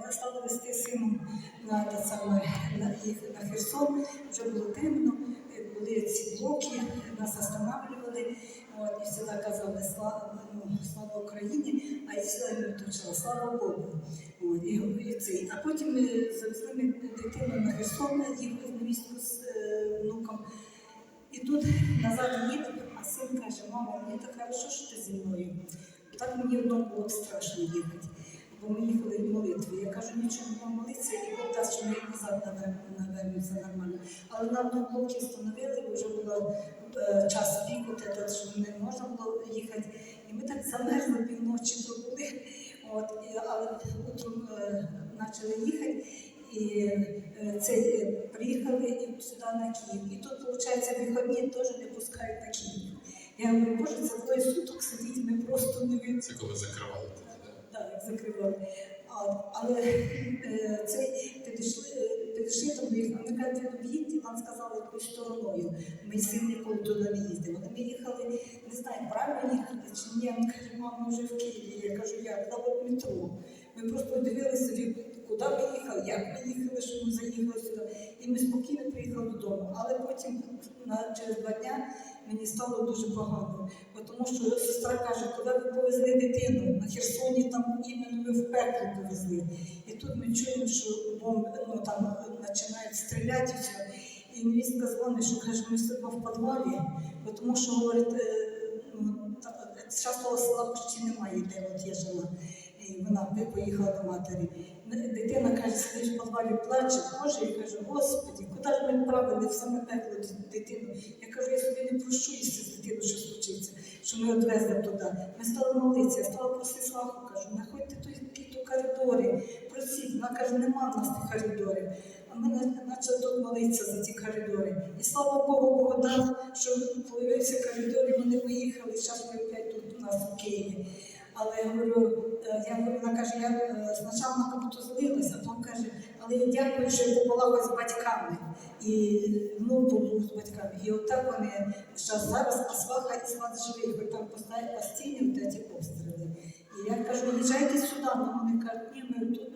Я стала вести сином на, те саме, на, на Херсон, вже було темно, е, були ці блоки, нас останавливали. От, і завжди казали слава, ну, слава Україні, а я не точила, слава Богу. От, і, і цей. А потім ми завезли ми дитину на Херсон, їх невістку з е, внуком. І тут назад їде, а син каже, мама, мені так хорошо, що ти зі мною. Так мені вдома було страшно їхати, Нічого не будемо і Бог дасть, що ми назад навер- навернемося нормально. Але нам на блокі встановили, бо вже було е, час піку, те, що не можна було їхати. І ми так замерзли півночі пробули. От, і, але утром е, почали їхати. І е, це е, приїхали і сюди на Київ. І тут, виходить, вихідні теж не пускають на Київ. Я говорю, боже, це двоє суток сидіть, ми просто не від... Це коли закривали да? Так, як закривали. Але цей е, вони кажуть, ви їдьте, нам сказали якоюсь стороною. Ми з син ніколи туди не їздили. Вони ми їхали, не знаю, правильно їхали чи ні. Каже, мама, вже в Києві. Я кажу, як, от метро. Ми просто дивилися, куди ми їхали, як ми їхали, що ми заїхали сюди. І ми спокійно приїхали додому. Але потім на, через два дня мені стало дуже погано. Тому що сестра каже, коли ви повезли дитину на Херсоні, там в пекло повезли. І тут ми чуємо, що бомби ну, там починають стріляти і все. І невістка дзвонить, що каже, ми сидимо в підвалі, тому що говорить, е, ну, зараз того села почти немає, де от я жила. І вона поїхала до матері. Дитина каже, сидить в підвалі, плаче, Боже, я кажу, Господи, куди ж ми відправили в саме пекло дитину? Я кажу, я собі не прощу, якщо з дитиною що случиться, що ми відвезли туди. Ми стали молитися, я стала просити Славку, кажу, знаходьте тут коридори, просіть. Вона каже, нема в нас тих коридорів. А ми на- почали тут молитися за ті коридори. І слава Богу, Бог дав, що появився коридор, і вони виїхали. Зараз ми опять тут у нас в Києві. Але я говорю, е, я говорю, вона каже, я е, спочатку на капоту злилася, а потім каже, але я дякую, що я побула з батьками. І внук побув з батьками. І отак вони зараз а сваха і сват живий, хоч там от ці обстріли. І сюда, но вони кажуть, ні, ми тут